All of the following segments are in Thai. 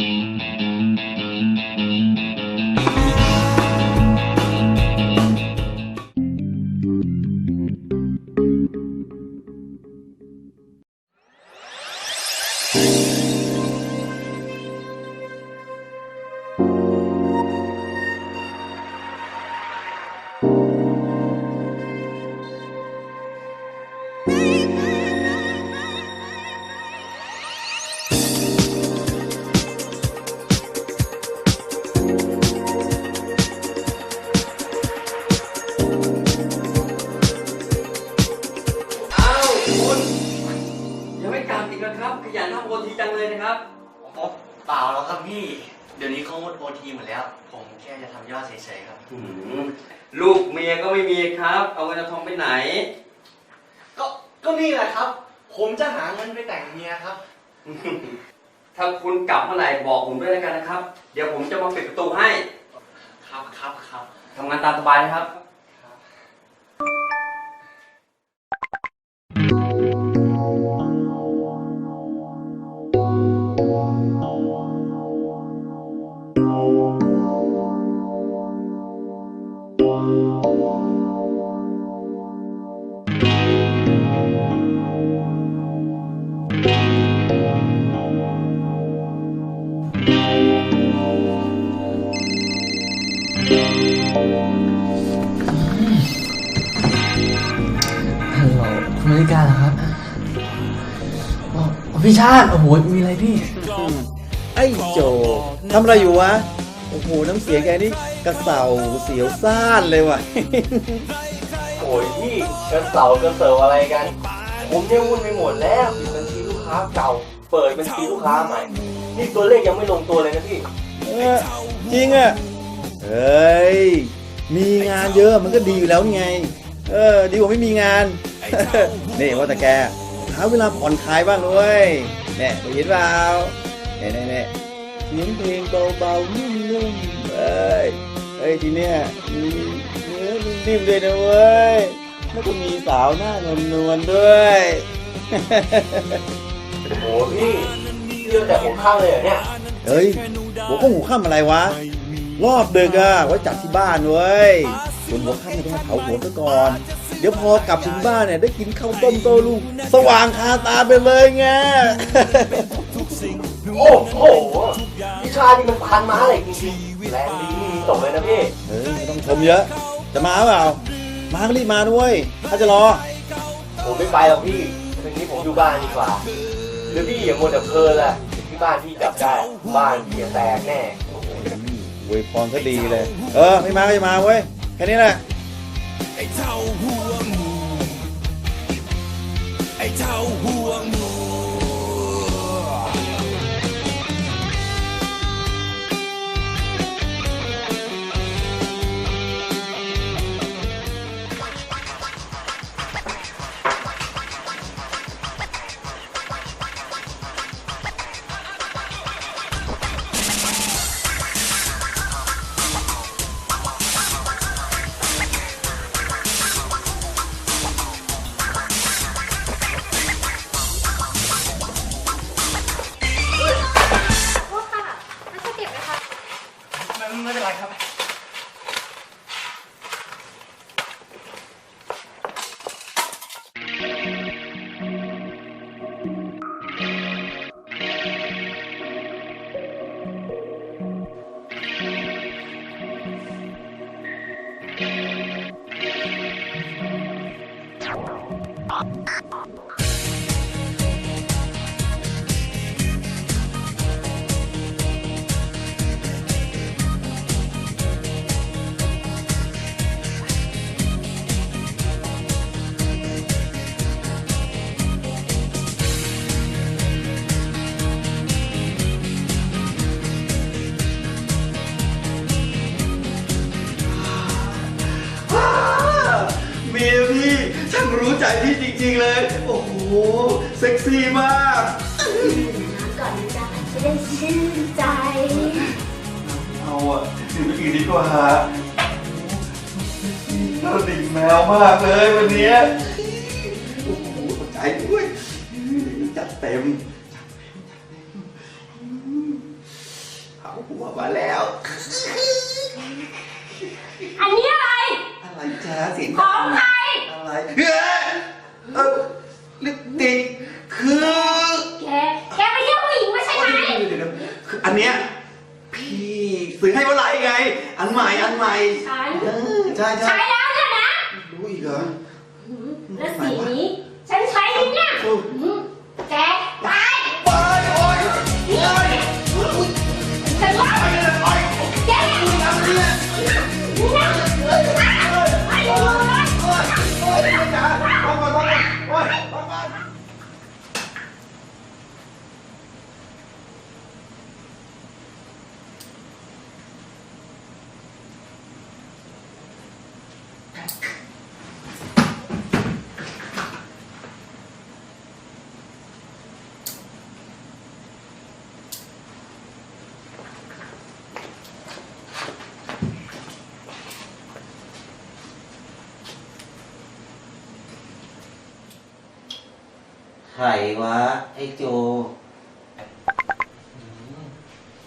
อ้ เปล่าแล้วครับพี่ เดี๋ยวนี้เขางดโอทีหมดแล้ว ผมแค่จะทำยอดเฉยๆครับ หืมลูกเมียก็ไม่มีครับ เอาเงินเอาทองไปไหน ก็ก็นี่แหละครับ ผมจะหาเงินไปแต่งเมียครับ ถ้าคุณกลับเมื่อไหร่บอกผมด้วยแล้วกันนะครับ เดี๋ยวผมจะมาปิดประตูให้ครับครับครับ ทำงานตามสบายนะครับ คุณนาฬิกาเหรอครับอ๋อพี่ชาติ โอ้โห มีอะไรพี่ ไอ้โจทำอะไรอยู่วะ โอ้โห น้ำเสียงแกนี่กระเสาเสียวซ่านเลยว่ะ โอ้ยพี่กระเสากระเสาอะไรกัน ผมเนี่ยวุ่นไปหมดแล้วปิดบัญชีลูกค้าเก่า เปิดบัญชีลูกค้าใหม่ นี่ตัวเลขยังไม่ลงตัวเลยนะพี่ เออจริงอะ เฮ้ย มีงานเยอะมันก็ดีอยู่แล้วไง เออ ดีกว่าไม่มีงาน นี่ว่าแต่แกหาเวลาผ่อนคลายบ้างด้วยเนี่ยได้ยินเปล่าเนี่ยเนี่ยเนี่ยเสียงเพลงเบาๆนุ่มๆเอ้ยเอ้ยทีเนี้ยมีเนื้อนิ่มๆด้วยนะเว้ยแล้วก็มีสาวหน้านวลๆด้วยโอ้โหพี่เที่ยวแต่หัวค่ำเลยเหรอเนี่ยเฮ้ยหัวข้องหัวข้ามอะไรวะ รอบดึกอะไว้จัดที่บ้านเว้ยส่วนหัวค่ำเนี่ยต้องมาเผาหัวซะก่อน เดี๋ยวพอกลับถึงบ้านเนี่ย ได้กินข้าวต้มโตลูก สว่างคาตาไปเลยไง โอ้โหพี่ชานี่มันพันม้าเหล็กจริงๆแรงดีไม่มีตกเลยนะพี่ เฮ้ยไม่ต้องชมเยอะ จะมาเปล่า มาก็รีบมาด้วย ถ้าจะรอ ผมไม่ไปหรอกพี่คืนนี้ผมอยู่บ้านดีกว่าหรือพี่อย่ามัวแต่เพลินแหละที่บ้านพี่จับได้ บ้านพี่จะแตกแน่อวยพรซะดีเลย เออ ไม่มาก็จะมาเว้ย แค่นี้แหละ ไอ้เท่าหัวหมูไอ้เท่าหัวห パパ。 รู้ใจพี่จริงๆเลย โอ้โห เซ็กซี่มากก่อนจะจะได้ชื่นใจ เอาอะดื่มไปกินดีกว่าน่าดิ่งแมวมากเลยวันเนี้ยโอ้โหตกใจด้วยจัดเต็มจัดเต็มจัดเต็มเอาหัวมาแล้ว อันนี้อะไร อะไรจ้าเสียงของใคร อะไรเฮ้ยเออลิปสติกคือแก แกไปเที่ยวผู้หญิงมาใช่ไหมเดี๋ยวๆคืออันเนี้ยพี่ซื้อให้เมื่อไหร่ไง อันใหม่อันใหม่ฉันเออใช่ใช่ใช้แล้วเนี่ยนะรู้อีกเหรอแล้วสีนี้ ฉันใช้ลิ้นเนี่ยโอ้อื รวะ ไอ้โจ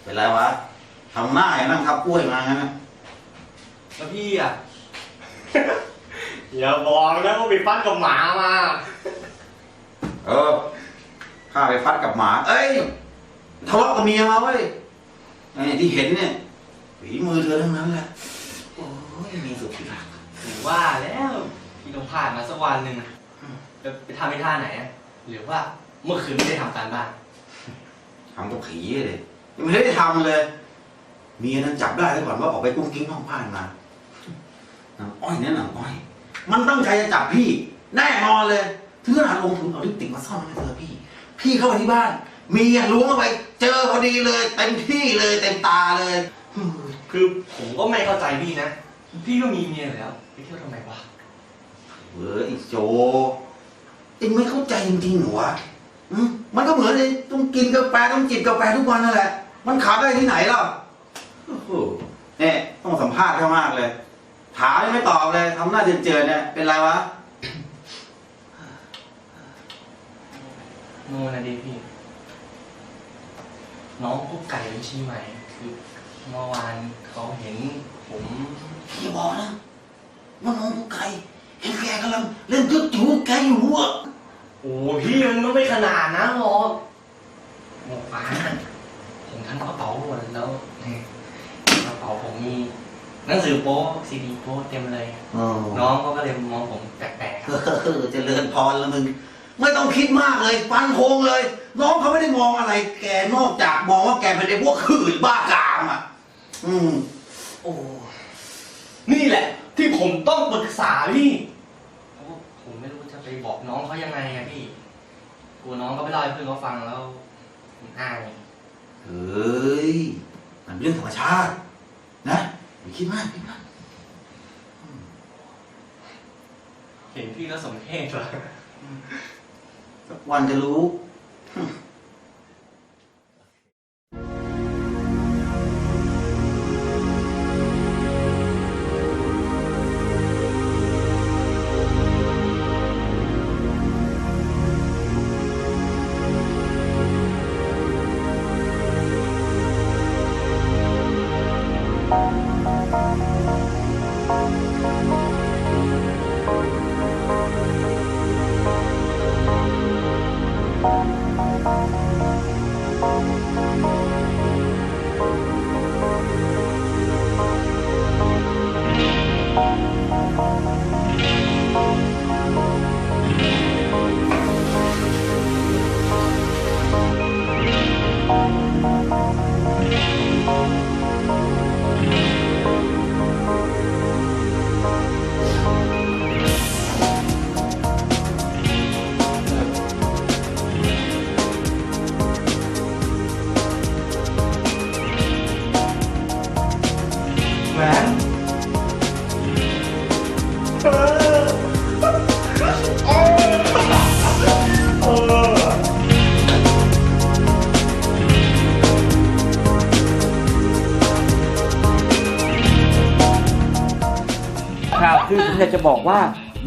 เป็นไรวะทำหน้าอย่างนั่งทับกล้วยมางั้นนะแล้วพี่อะ อย่าบอกนะว่าไปฟันกับหมามา เออข้าไปฟัดกับหมา เอ้ยทะเลาะกับเมียมาเว้ยไอ้ที่เห็นเนี่ยฝีมือเธอทั้งนั้นแหละโอ้ยมีสุดที่รักถือว่าแล้วพี่ต้องผ่านมาสักวันหนึ่งจะไปทำในท่าไหนอะ หรือว่าเมื่อคืนไม่ได้ทำการบ้าน ทำกับผีเลยยังไม่ได้ทำเลยเมียนั้นจับได้แล้วก่อนว่าออกไปกุ้งกิ้งนอกบ้านมานางอ้อยเนี่ยนางอ้อย มันตั้งใจจะจับพี่ แน่นอนเลยถึงขนาดลงทุนเอาลิปสติกมาซ่อนไว้ให้เธอพี่ พี่เข้าไปที่บ้าน เมียล้วงเข้าไป เจอพอดีเลยเต็มที่เลยเต็มตาเลยคือผมก็ไม่เข้าใจพี่นะ พี่ก็มีเมียอยู่แล้วไปเที่ยวทำไมวะเฮ้ยไอ้โจ เอ็งไม่เข้าใจจริงๆเหรอวะอืมมันก็เหมือนไอ้ต้องกินกาแฟต้องจิบกาแฟทุกวันนั่นแหละ มันขาดได้ที่ไหนล่ะโอ้โหเนี่ยต้องสัมภาษณ์เขามากเลย ถามยังไม่ตอบเลยทำหน้าเจอๆเนี่ย เป็นไรวะโน่นนะดิพี่ น้องกุ๊กไก่เป็นชีใหม่คือเมื่อวานเขาเห็นผมอย่าบอกนะว่าน้องกุ๊กไก่เห็นแกกำลังเล่นจุ๊จูแกอยู่อะ โอ้พี่มันไม่ขนาดนั้นหรอกหมวกฟ้าผมทั้งกระเป๋าหมดแล้วนี่กระเป๋าผมมีหนังสือโป๊ซีดีโป๊เต็มเลย น้องเขาก็เลยมองผมแปลกๆครับเออเจริญพรแล้วมึง ไม่ต้องคิดมากเลยฟันโคงเลย น้องเขาไม่ได้มองอะไร แกนอกจากมองว่าแกเป็นไอ้พวกขืนบ้ากามอะ อืม โอ้ นี่แหละ ที่ผมต้องปรึกษาพี่เพราะว่าผม ไม่รู้จะไปบอกน้องเขายังไงอะพี่กลัวน้องเขาไปเล่าให้เพื่อนเขาฟังแล้วผมอายเฮ้ย มันเป็นเรื่องธรรมชาติ นะอย่าคิดมากคิดมากเห็นพี่แล้วสมเพชเหรอสักวันจะรู้ แผมอยากจะบอกว่า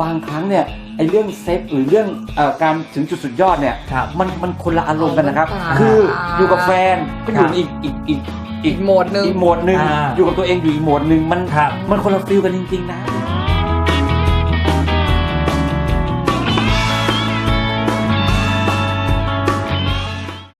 บางครั้งเนี่ยไอ้เรื่องเซฟหรือเรื่องเอ่อการถึงจุดสุดยอดเนี่ยครับมันมันคนละอารมณ์กันนะครับอ่าคืออยู่กับแฟนก็อยู่ครับอีกอีกอีกอีกโหมดหนึ่งอีกโหมดหนึ่งอ่าอยู่กับตัวเองอยู่อีกโหมดหนึ่งมันครับมันคนละฟิลกันจริงๆนะ